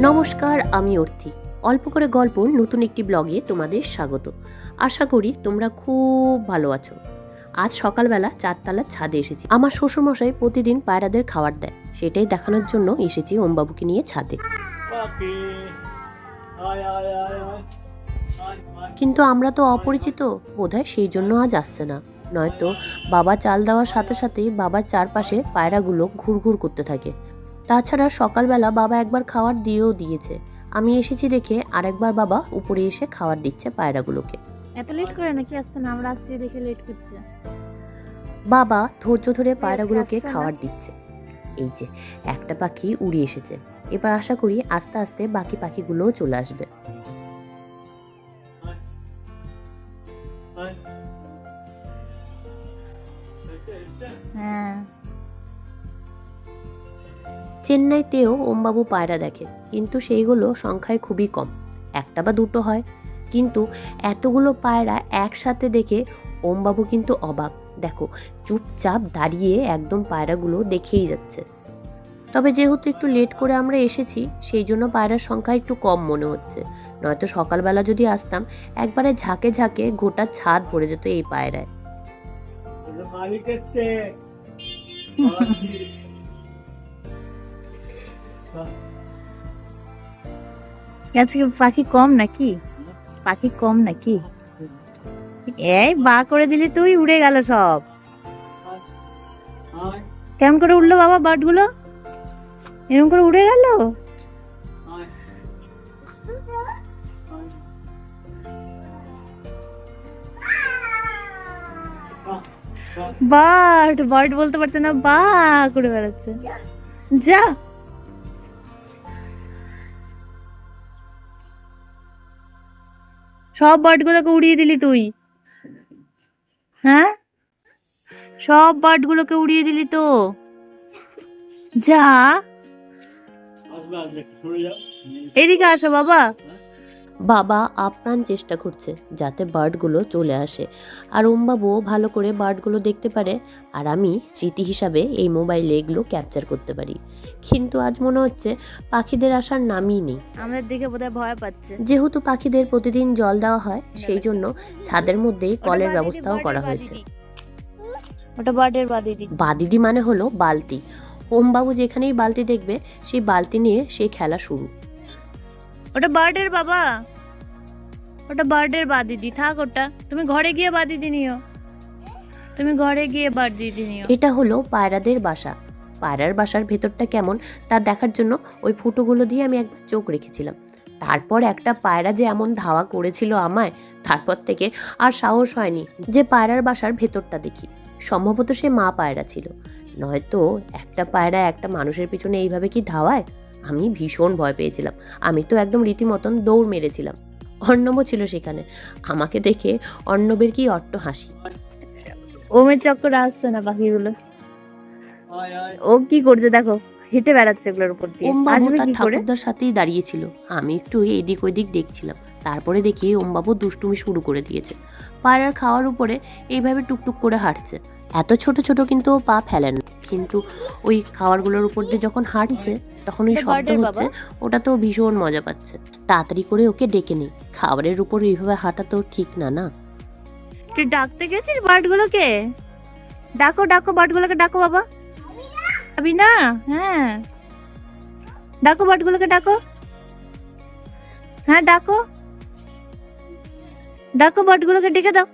নমস্কার, আমি অর্থি। অল্প করে গল্প, নতুন একটি ব্লগে তোমাদের স্বাগত। আশা করি তোমরা খুব ভালো আছো। আজ সকালবেলা চারতলার ছাদে এসেছি। আমার শ্বশুরমশাই প্রতিদিন পায়রাদের খাবার দেয়। সেটাই দেখানোর জন্য এসেছি ওমবাবুকে নিয়ে ছাদে। কিন্তু আমরা তো অপরিচিত। বোধহয় সেই জন্য আজ আসছে না। নয়তো বাবা চাল দেওয়ার সাথে সাথেই বাবার চারপাশে পায়রাগুলো ঘুরঘুর করতে থাকে। তাছাড়া সকালবেলা বাবা একবার খাবার দিয়েও দিয়েছে। আমি এসেছি দেখে আরেকবার বাবা উপরে এসে খাওয়ার দিচ্ছে পায়রাগুলোকে। এত লেট করে নাকি? আসতে না আমরা আসছি দেখে লেট করছে। বাবা ধৈর্য ধরে পায়রাগুলোকে খাওয়ার দিচ্ছে। এই যে একটা পাখি উড়ে এসেছে। এবার আশা করি আস্তে আস্তে বাকি পাখিগুলোও চলে আসবে। হ্যাঁ। চেন্নাইতেও ওমবাবু পায়রা দেখে। কিন্তু সেইগুলো সংখ্যায় খুবই কম। একটা বা দুটো হয়। কিন্তু এতগুলো পায়রা একসাথে দেখে ওমবাবু কিন্তু অবাক। দেখো, চুপচাপ দাঁড়িয়ে একদম পায়রাগুলো দেখেই যাচ্ছে। তবে যেহেতু একটু লেট করে আমরা এসেছি, সেই জন্য পায়রার সংখ্যা একটু কম মনে হচ্ছে। নয়তো সকালবেলা যদি আসতাম, একবারে ঝাঁকে ঝাঁকে গোটা ছাদ ভরে যেত এই পায়রায়। পাখি কম নাকি? পাখি কম নাকি? এই বা করে দিলি তুই, উড়ে গেল সব। কেমন করে উঠল বাবা বার্ডগুলো এরকম করে উড়ে গেল? বার্ড বার্ড বলতে পারছে না, বা করে বেড়াচ্ছে। যা। সব বার্ড গুলোকে উড়িয়ে দিলি তুই। হ্যাঁ? সব বার্ড গুলোকে উড়িয়ে দিলি তো। যা। এদিকে আসো বাবা। বাবা আপ্রাণ চেষ্টা করছে যাতে বার্ডগুলো চলে আসে। আর ওমবাবুও ভালো করে বার্ডগুলো দেখতে পারে আর আমি স্মৃতি হিসাবে এই মোবাইলে এগুলো ক্যাপচার করতে পারি। কিন্তু আজ মনে হচ্ছে পাখিদের আসার নামই নেই। আমাদের দিকে বোধহয় ভয় পাচ্ছে। যেহেতু পাখিদের প্রতিদিন জল দেওয়া হয় সেই জন্য ছাদের মধ্যেই কলের ব্যবস্থাও করা হয়েছে। ওটা বার্ডের বাদি দিদি। বাদিদি মানে হলো বালতি। ওমবাবু যেখানেই বালতি দেখবে সেই বালতি নিয়ে সেই খেলা শুরু। ওটা বার্ডের বাবা। ওটা বার্ডের বা দিদি থাক ওটা। তুমি ঘরে গিয়ে বা দিদি নিও। তুমি ঘরে গিয়ে বার দিদি নিও। এটা হলো পায়রাদের বাসা। পায়রার বাসার ভেতরটা কেমন, তা দেখার জন্য ওই ফুটোগুলো দিয়ে আমি একবার চোখ রেখেছিলাম। তারপর একটা পায়রা যে এমন ধাওয়া করেছিল আমায়, তারপর থেকে আর সাহস হয়নি যে পায়রার বাসার ভেতরটা দেখি। সম্ভবত সে মা পায়রা ছিল। নয়তো একটা পায়রা একটা মানুষের পিছনে এইভাবে কি ধাওয়ায়? আমি ভীষণ ভয় পেয়েছিলাম। আমি তো একদম রীতিমতন দৌড় মেরেছিলাম। অর্ণব ছিল সেখানে। আমাকে দেখে অর্ণবের কি অট্ট হাসি। ওমের চক্কর আসছে না পাখিগুলো ও কি করছে দেখো হেঁটে বেড়াচ্ছে এগুলোর উপর দিয়ে। আসবে কি করে? ঠাকুরদার সাথেই দাঁড়িয়েছিল আমি একটু এদিক ওদিক দেখছিলাম। তারপরে দেখি ওমবাবু দুষ্টুমি শুরু করে দিয়েছে। পায়রার খাওয়ার উপরে এইভাবে টুকটুক করে হাঁটছে। এত ছোট ছোট কিন্তু পা ফেলে না। কিন্তু ওই খাবারগুলোর উপর দিয়ে যখন হাঁটছে তখন ওই শব্দ হচ্ছে ওটা তো ভীষণ মজা পাচ্ছে। তাড়াতাড়ি করে ওকে ডেকে নেই খাবারের উপর এইভাবে হাঁটা তো ঠিক না না? তুই ডাকতে গেছিস বার্ডগুলোকে? ডাকো ডাকো বার্ড গুলোকে ডাকো বাবা। আমি না হ্যাঁ। ডাকো বার্ড গুলোকে ডাকো। হ্যাঁ ডাকো। ডাকো বার্ডগুলোকে ডেকে দাও।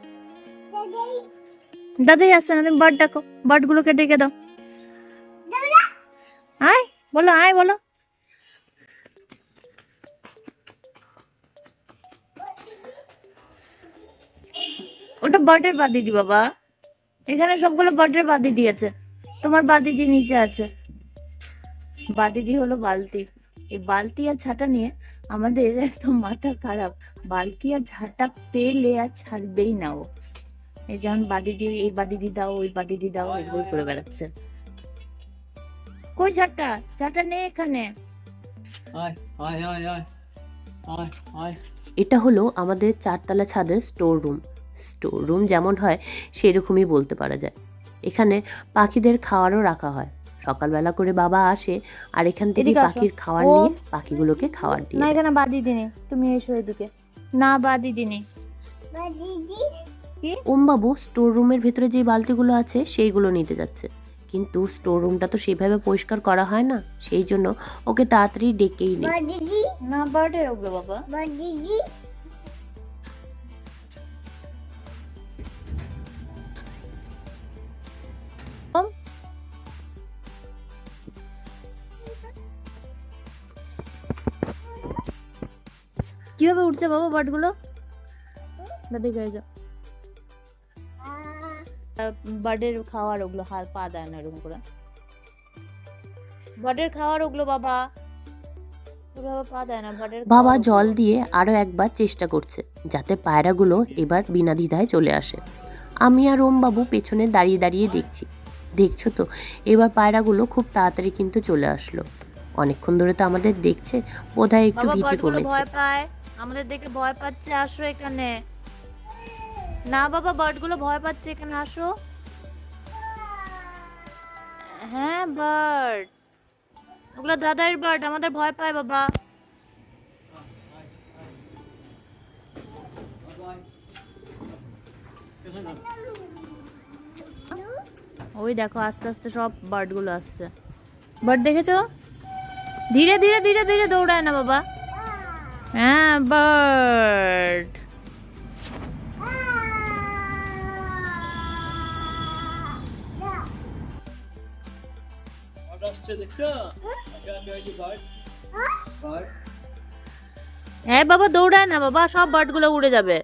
দাদাই আসছে না তুমি বার্ড ডাকো। বার্ড গুলোকে ডেকে দাও। বলো, আয় বলো। ওটা বার্ডের বাদি দি বাবা। এখানে সবগুলো বার্ডের বাদি দিয়েছে তোমার বাদি বাদিদি নিচে আছে। বাদিদি হলো বালতি। এই বালতি আর ঝাঁটা নিয়ে আমাদের একদম মাথা খারাপ। বালতি আর ঝাঁটা পেলে আর ছাড়বেই না ও। এই যেমন বাদি বাদিদি এই বাদিদি দাও, ওই বাদিদি দাও, এগুলোই করে বেড়াচ্ছে। কই ঝাঁটা? ঝাঁটা নেই এখানে। আয় আয় আয় আয় আয় আয়। এটা হলো আমাদের চারতলা ছাদের স্টোর রুম স্টোর রুম যেমন হয় সেরকমই বলতে পারা যায়। এখানে পাখিদের খাওয়ারও রাখা হয়। সকালবেলা করে বাবা আসে আর এখান থেকে পাখির খাবার ও। নিয়ে পাখিগুলোকে খাওয়ার দিয়ে না এখানে বাদি দিনে। তুমি এসো এদিকে। না বাদি দিনে। কি? ওমবাবু স্টোর রুমের ভেতরে যে বালতিগুলো আছে সেইগুলো নিতে যাচ্ছে। কিন্তু স্টোর রুমটা তো সেইভাবে পরিষ্কার করা হয় না সেই জন্য ওকে তাড়াতাড়ি ডেকেই নেই। না বার্থডে ওগুলো বাবা। কীভাবে উঠছে বাবা বার্ডগুলো দাদি গায়ে যাও বার্ডের খাওয়ার ওগুলো হাত পা দেয় না এরকম করে। বার্ডের খাওয়ার ওগুলো বাবা বাবা জল দিয়ে আরও একবার চেষ্টা করছে যাতে পায়রাগুলো এবার বিনা দ্বিধায় চলে আসে। আমি আর ওমবাবু পেছনে দাঁড়িয়ে দাঁড়িয়ে দেখছি। দেখছ তো? এবার পায়রাগুলো খুব তাড়াতাড়ি কিন্তু চলে আসলো। অনেকক্ষণ ধরে তো আমাদের দেখছে বোধহয় একটু ভীতি কমেছে। ভয় পায়। আমাদের দেখে ভয় পাচ্ছে আসো এখানে। না বাবা, বার্ডগুলো ভয় পাচ্ছে, এখানে আসো। হ্যাঁ বার্ড। ওগুলো দাদার বার্ড, আমাদের ভয় পায় বাবা। ওই দেখো, আস্তে আস্তে সব বার্ডগুলো আসছে। বার্ড দেখেছ? ধীরে ধীরে ধীরে ধীরে দৌড়ায় না বাবা। হ্যাঁ বার্ড। হ্যাঁ বাবা, দৌড়ায় না বাবা, সব বার্ডগুলো উড়ে যাবে।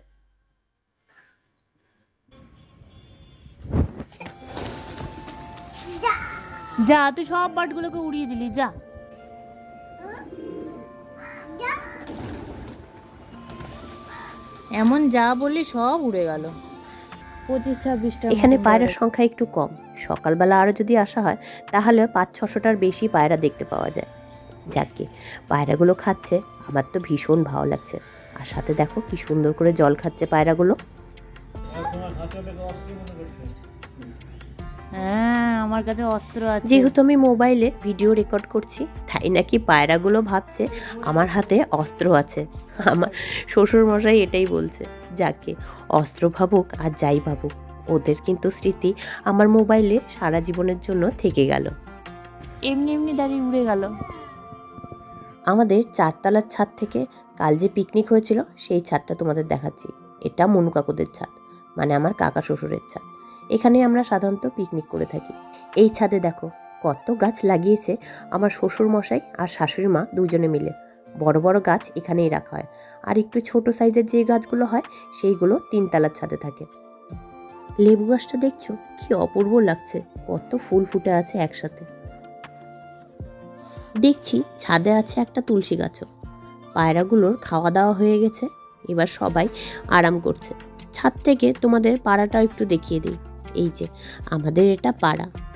যা, তুই সব বার্ডগুলোকে উড়িয়ে দিলি, যা। এমন যা বললি সব উড়ে গেল। পঁচিশ ছাব্বিশটা এখানে পায়রার সংখ্যা একটু কম। সকালবেলা আরও যদি আসা হয় তাহলে পাঁচ ছশোটার বেশি পায়রা দেখতে পাওয়া যায়। যাকে পায়রাগুলো খাচ্ছে আমার তো ভীষণ ভালো লাগছে। আর সাথে দেখো কি সুন্দর করে জল খাচ্ছে পায়রাগুলো। হ্যাঁ আমার কাছে অস্ত্র আছে। যেহেতু আমি মোবাইলে ভিডিও রেকর্ড করছি তাই নাকি পায়রাগুলো ভাবছে আমার হাতে অস্ত্র আছে। আমার শ্বশুর মশাই এটাই বলছে। যাকে অস্ত্র ভাবুক আর যাই ভাবুক ওদের কিন্তু স্মৃতি আমার মোবাইলে সারা জীবনের জন্য থেকে গেল। এমনি এমনি দাঁড়িয়ে উড়ে গেল। আমাদের চারতলার ছাদ থেকে কাল যে পিকনিক হয়েছিল সেই ছাদটা তোমাদের দেখাচ্ছি। এটা মনু কাকুদের ছাদ মানে আমার কাকা শ্বশুরের ছাদ। এখানে আমরা সাধারণত পিকনিক করে থাকি। এই ছাদে দেখো কত গাছ লাগিয়েছে আমার শ্বশুর মশাই আর শাশুড়ি মা দুজনে মিলে। বড় বড় গাছ এখানেই রাখা হয়। আর একটু ছোট সাইজের যে গাছগুলো হয়, সেইগুলো তিনতলার ছাদে থাকে। লেবু গাছটা দেখছ? কি অপূর্ব লাগছে। কত ফুল ফুটে আছে একসাথে। দেখছি ছাদে আছে একটা তুলসী গাছও। পায়রাগুলোর খাওয়া দাওয়া হয়ে গেছে। এবার সবাই আরাম করছে। ছাদ থেকে তোমাদের পাড়াটা একটু দেখিয়ে দিই। এই যে, আমাদের এটা পাড়া।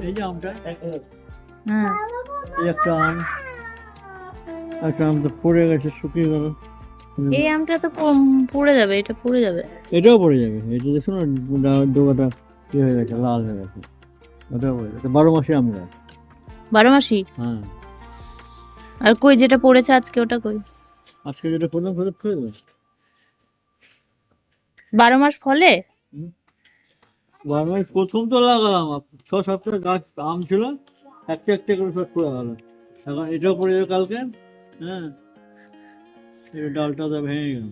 এই যে আমটা হ্যাঁ এই একটা আম একটা আম তো পড়ে গেছে শুকিয়ে গেল এই আমটা তো পড়ে যাবে এটা পড়ে যাবে এটাও পড়ে যাবে এটা দেখো না ডোকাটা কি হয়ে গেছে লাল হয়ে গেছে ওটাও পড়ে গেছে বারো মাসে আমরা বারো মাসি হ্যাঁ আর কই যেটা পড়েছে আজকে ওটা কই আজকে যেটা প্রথম ফেরত করে দেবো বারো মাস ফলে বারো প্রথম তো লাগালাম ছ সপ্তাহ গাছ আম ছিল একটা একটা করে সব পড়ে গেল এখন এটাও পড়ে যাবে কালকে হ্যাঁ এই ডালটা তো ভেঙে গেল।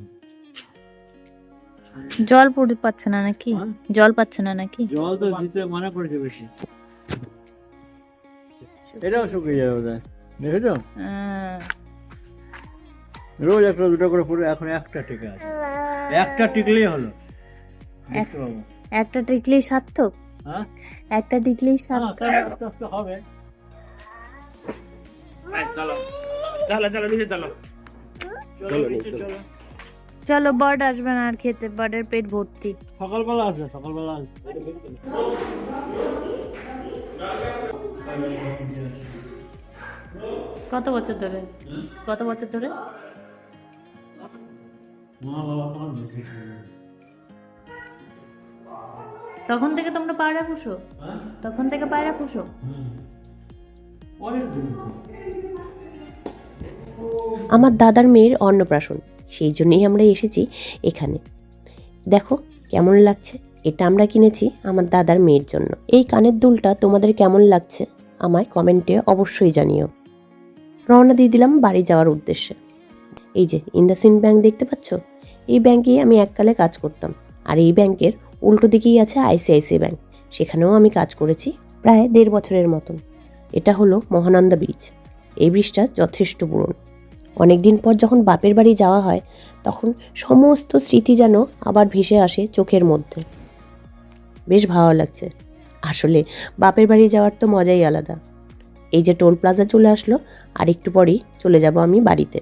জল পড়ে পাচ্ছে না নাকি? হ্যাঁ? জল পাচ্ছে না নাকি? জল তো দিতে মানা করেছে বেশি। এটাও শুকিয়ে যাবে বোধ দেখেছ? হ্যাঁ। রোজ একটা দুটো করে পড়ে এখন একটা টিকে আছে। একটা টিকলেই হলো। দেখতে পাবো। একটা টিকলি সার্থক। হ্যাঁ? একটা টিকলি হ্যাঁ, সার্থক। হবে। চলো। নিচে চলো। চলো বার্ড আসবে না আর খেতে বার্ডের পেট ভর্তি। সকালবেলা আসবে সকালবেলা আসবে। কত বছর ধরে? কত বছর ধরে? মা বাবা। তখন থেকে তোমরা পায়রা পুষো। হ্যাঁ? তখন থেকে পায়রা পুষো। আমার দাদার মেয়ের অন্নপ্রাশন সেই জন্যই আমরা এসেছি এখানে। দেখো কেমন লাগছে এটা আমরা কিনেছি আমার দাদার মেয়ের জন্য। এই কানের দুলটা তোমাদের কেমন লাগছে আমায় কমেন্টে অবশ্যই জানিও। রওনা দিয়ে দিলাম বাড়ি যাওয়ার উদ্দেশ্যে। এই যে ইন্দাসিন ব্যাংক দেখতে পাচ্ছ? এই ব্যাংকেই আমি এককালে কাজ করতাম। আর এই ব্যাংকের উল্টো দিকেই আছে আইসিআইসি ব্যাংক। সেখানেও আমি কাজ করেছি প্রায় দেড় বছরের মতন। এটা হলো মহানন্দা ব্রিজ এই ব্রিজটা যথেষ্ট পুরনো। অনেক দিন পর যখন বাপের বাড়ি যাওয়া হয়, তখন সমস্ত স্মৃতি যেন আবার ভেসে আসে চোখের মধ্যে। বেশ ভালো লাগছে। আসলে বাপের বাড়ি যাওয়ার তো মজাই আলাদা। এই যে টোল প্লাজা চলে আসলো, আর একটু পরেই চলে যাব আমি বাড়িতে।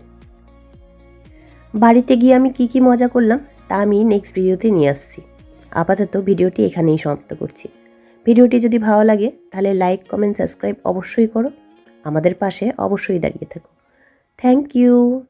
বাড়িতে গিয়ে আমি কি কি মজা করলাম, তা আমি নেক্সট ভিডিওতে নিয়ে আসছি। আপাতত ভিডিওটি এখানেই সমাপ্ত করছি। ভিডিওটি যদি ভালো লাগে, তাহলে লাইক, কমেন্ট, সাবস্ক্রাইব অবশ্যই করো। আমাদের পাশে অবশ্যই দাঁড়িয়ে থাকো। Thank you.